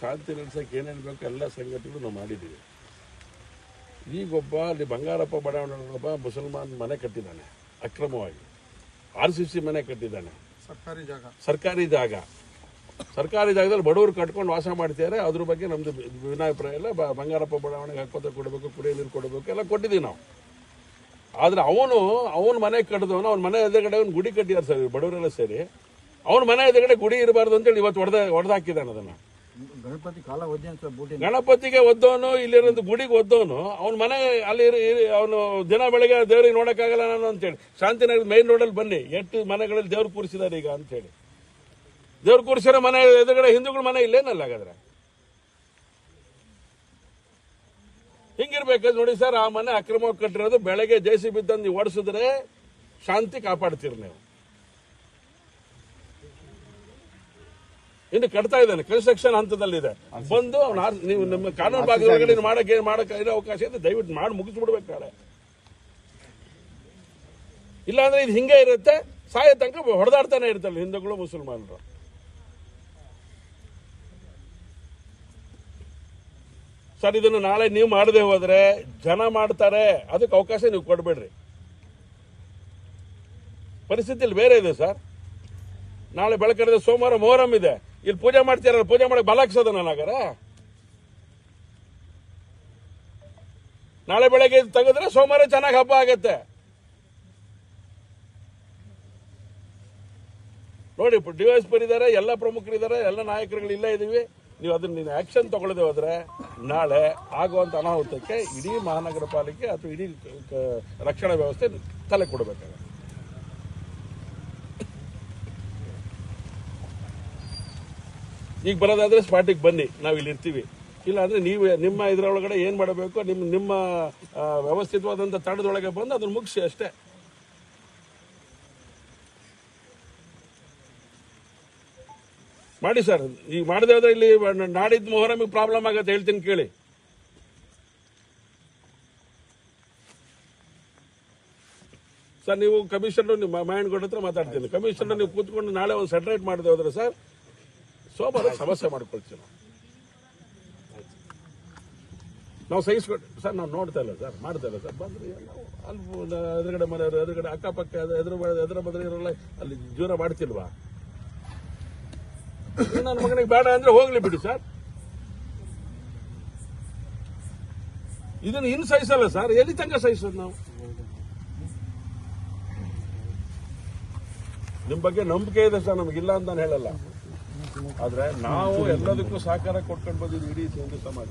ಶಾಂತಿ ನೆಲೆಸೋಕ್ಕೆ ಏನೇನು ಬೇಕು ಎಲ್ಲ ಸಂಗತಿಗಳು ನಾವು ಮಾಡಿದ್ದೀವಿ. ಈಗೊಬ್ಬ ಅಲ್ಲಿ ಬಂಗಾರಪ್ಪ ಬಡಾವಣೆಗೊಬ್ಬ ಮುಸಲ್ಮಾನ್ ಮನೆ ಕಟ್ಟಿದ್ದಾನೆ ಅಕ್ರಮವಾಗಿ. ಆರ್ ಸಿ ಸಿ ಮನೆ ಕಟ್ಟಿದ್ದಾನೆ. ಸರ್ಕಾರಿ ಜಾಗ. ಸರ್ಕಾರಿ ಜಾಗ. ಸರ್ಕಾರಿ ಜಾಗದಲ್ಲಿ ಬಡವರು ಕಟ್ಕೊಂಡು ವಾಸ ಮಾಡ್ತಿದ್ದಾರೆ. ಅದ್ರ ಬಗ್ಗೆ ನಮ್ದು ವಿನಾಭಿಪ್ರಾಯ ಎಲ್ಲ ಬ- ಬಂಗಾರಪ್ಪ ಬಡಾವಣೆಗೆ ಹಾಕೋತ ಕೊಡಬೇಕು ಕುಡಿಯೋ ನೀರು ಕೊಡಬೇಕು ಎಲ್ಲ ಕೊಟ್ಟಿದ್ದೀವಿ ನಾವು. ಆದರೆ ಅವನು ಅವನ ಮನೆ ಕಟ್ಟಿದವನು ಅವ್ನ ಮನೆ ಎದುರುಗಡೆ ಅವ್ನು ಗುಡಿ ಕಟ್ಟಿದ್ದಾರೆ ಸರ್ ಬಡವರೆಲ್ಲ ಸೇರಿ. ಅವನ ಮನೆ ಎದುರುಗಡೆ ಗುಡಿ ಇರಬಾರ್ದು ಅಂತೇಳಿ ಇವತ್ತು ಹೊಡೆದ ಹೊಡೆದಾಕಿದ್ದಾನೆ ಅದನ್ನ. ಅಂತ ಗಣಪತಿಗೆ ಒದ್ದವನು ಇಲ್ಲಿರೋದು ಗುಡಿಗೆ ಒದ್ದವನು, ಅವನ ಮನೆ ಅಲ್ಲಿ ಅವನು ದಿನ ಬೆಳಗ್ಗೆ ದೇವ್ರಿಗೆ ನೋಡಕ್ಕಾಗಲ್ಲ ನಾನು ಅಂತೇಳಿ. ಶಾಂತಿನಗರ ಮೈನ್ ರೋಡಲ್ಲಿ ಬನ್ನಿ ಎಷ್ಟು ಮನೆಗಳಲ್ಲಿ ದೇವ್ರು ಕೂರಿಸಿದ್ದಾರೆ ಈಗ ಅಂತೇಳಿ. ದೇವ್ರು ಕೂರಿಸಿರೋ ಮನೆ ಎದುರುಗಡೆ ಹಿಂದೂಗಳ ಮನೆ ಇಲ್ಲೇನಲ್ಲ ಹಾಗಾದ್ರೆ? ಹಿಂಗಿರ್ಬೇಕು ನೋಡಿ ಸರ್, ಆ ಮನೆ ಅಕ್ರಮವಾಗಿ ಕಟ್ಟಿರೋದು, ಬೆಳಗ್ಗೆ ಜೆ ಸಿ ಬಿ ತಂದು ಓಡಿಸಿದ್ರೆ ಶಾಂತಿ ಕಾಪಾಡ್ತೀರಿ ನೀವು. ಇನ್ನು ಕಟ್ತಾ ಇದ್ದಾನೆ. ಕನ್ಸ್ಟ್ರಕ್ಷನ್ ಹಂತದಲ್ಲಿದೆ. ಬಂದು ಅವ್ನ ನೀವು ನಿಮ್ಮ ಕಾನೂನು ಭಾಗದೊಳಗಡೆ ಮಾಡಕ್ಕೆ ಮಾಡಕ್ಕೆ ಇರೋ ಅವಕಾಶ ಇದೆ ದಯವಿಟ್ಟು ಮಾಡಿ ಮುಗಿಸ್ಬಿಡ್ಬೇಕು ನಾಳೆ ಇಲ್ಲಾಂದ್ರೆ ಇದು ಹಿಂಗೆ ಇರುತ್ತೆ ಸಾಯ ತನಕ ಹೊಡೆದಾಡ್ತಾನೆ ಇರ್ತಾರೆ ಹಿಂದೂಗಳು ಮುಸಲ್ಮಾನರು. ಸರ್ ಇದನ್ನು ನಾಳೆ ನೀವು ಮಾಡದೆ ಹೋದ್ರೆ ಜನ ಮಾಡ್ತಾರೆ ಅದಕ್ಕೆ ಅವಕಾಶ ನೀವು ಕೊಡಬೇಡ್ರಿ. ಪರಿಸ್ಥಿತಿಯಲ್ಲಿ ಬೇರೆ ಇದೆ ಸರ್. ನಾಳೆ ಬೆಳಕಡೆ ಸೋಮವಾರ ಮೊಹರಂ ಇದೆ. ಇಲ್ಲಿ ಪೂಜೆ ಮಾಡ್ತೀರ ಪೂಜೆ ಮಾಡಕ್ ಬಲಾಕ್ಸೋದ ನನಗಾರ ನಾಳೆ ಬೆಳಗ್ಗೆ ತೆಗೆದ್ರೆ ಸೋಮವಾರ ಚೆನ್ನಾಗಿ ಹಬ್ಬ ಆಗತ್ತೆ. ನೋಡಿ ಡಿವೈಸ್ ಇದ್ದಾರೆ ಎಲ್ಲ ಪ್ರಮುಖರಿದ್ದಾರೆ ಎಲ್ಲ ನಾಯಕರುಗಳು ಇಲ್ಲೇ ಇದೀವಿ. ನೀವು ಅದನ್ನ ನೀನು ಆಕ್ಷನ್ ತಗೊಳ್ಳದೆ ಹೋದ್ರೆ, ನಾಳೆ ಆಗುವಂತ ಅನಾಹುತಕ್ಕೆ ಇಡೀ ಮಹಾನಗರ ಪಾಲಿಕೆ ಅಥವಾ ಇಡೀ ರಕ್ಷಣಾ ವ್ಯವಸ್ಥೆ ತಲೆ ಕೊಡಬೇಕಾಗುತ್ತೆ. ಈಗ ಬರೋದಾದ್ರೆ ಸ್ಪಾಟಿಗೆ ಬನ್ನಿ, ನಾವು ಇಲ್ಲಿ ಇರ್ತೀವಿ. ಇಲ್ಲ ಅಂದ್ರೆ ನೀವು ನಿಮ್ಮ ಇದರೊಳಗಡೆ ಏನ್ ಮಾಡಬೇಕು ನಿಮ್ಮ ನಿಮ್ಮ ವ್ಯವಸ್ಥಿತವಾದಂತ ತಡದೊಳಗೆ ಬಂದು ಅದನ್ನ ಮುಗಿಸಿ ಅಷ್ಟೇ. ಮಾಡಿ ಸರ್, ಈಗ ಮಾಡದೆ ಹೋದ್ರೆ ಇಲ್ಲಿ ನಾಡಿದ್ದು ಮೊಹರಮಿಗೆ ಪ್ರಾಬ್ಲಮ್ ಆಗತ್ತೆ, ಹೇಳ್ತೀನಿ ಕೇಳಿ. ಸರ್, ನೀವು ಕಮಿಷನರ್ ನಿಮ್ಮ ಕೊಟ್ಟ ಹತ್ರ ಮಾತಾಡ್ತೀನಿ. ಕಮಿಷನರ್ ನೀವು ಕೂತ್ಕೊಂಡು ನಾಳೆ ಒಂದು ಸೆಟರೇಟ್ ಮಾಡಿದೆ ಹೋದ್ರೆ ಸರ್ ಸೋಮವಾರ ಸಮಸ್ಯೆ ಮಾಡ್ಕೊಳ್ತೀವಿ ನಾವು. ನಾವು ಸರ್ ನಾವು ನೋಡ್ತಾ ಇಲ್ಲ ಸರ್ ಮಾಡ್ತಾ ಇಲ್ಲ ಸರ್. ಬಂದ್ರೆ ನಾವು ಅಲ್ಲಿ ಎದುರುಗಡೆ ಮನೆಯವರು ಎದುರುಗಡೆ ಅಕ್ಕಪಕ್ಕ ಎದುರು ಎದುರು ಬದ್ರೆ ಇರೋಲ್ಲ ಅಲ್ಲಿ ಜೀವನ ಮಾಡ್ತಿಲ್ವಾ? ನನ್ನ ಮಗನಿಗೆ ಬೇಡ ಅಂದ್ರೆ ಹೋಗ್ಲಿ ಬಿಡಿ ಸರ್. ಇದನ್ನು ಇನ್ನು ಸಹಿಸಲ್ಲ ಸರ್. ಎಲ್ಲಿ ತನಕ ಸಹಿಸೋದು ನಾವು? ನಿಮ್ ಬಗ್ಗೆ ನಂಬಿಕೆ ಇದೆ ಸರ್ ನಮಗಿಲ್ಲ ಅಂತ ನಾನು ಹೇಳಲ್ಲ. ಆದ್ರೆ ನಾವು ಎಲ್ಲದಕ್ಕೂ ಸಹಕಾರ ಕೊಟ್ಕೊಂಡು ಬಂದಿದ್ದು ಇಡೀ ಹಿಂದೂ ಸಮಾಜ.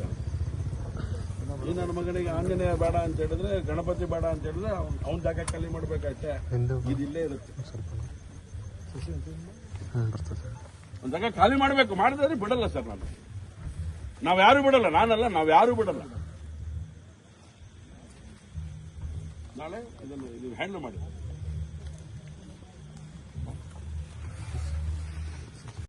ಈ ನನ್ನ ಮಗನಿಗೆ ಆಂಜನೇಯ ಬೇಡ ಅಂತ ಹೇಳಿದ್ರೆ ಗಣಪತಿ ಬೇಡ ಅಂತ ಹೇಳಿದ್ರೆ ಅವ್ನ ಜಾಗ ಖಾಲಿ ಮಾಡ್ಬೇಕಷ್ಟೇ ಇದಿಲ್ಲೇ ಇಲ್ಲೇ ಇರುತ್ತೆ. ಒಂದ್ ಜಾಗ ಖಾಲಿ ಮಾಡಬೇಕು. ಮಾಡಿದ್ರೆ ಬಿಡಲ್ಲ ಸರ್ ನಾನು. ನಾವು ಯಾರು ಬಿಡಲ್ಲ. ನಾನಲ್ಲ ನಾವು ಯಾರು ಬಿಡಲ್ಲ. ನಾಳೆ ಇದನ್ನು ಇದು ಹ್ಯಾಂಡಲ್ ಮಾಡಿ.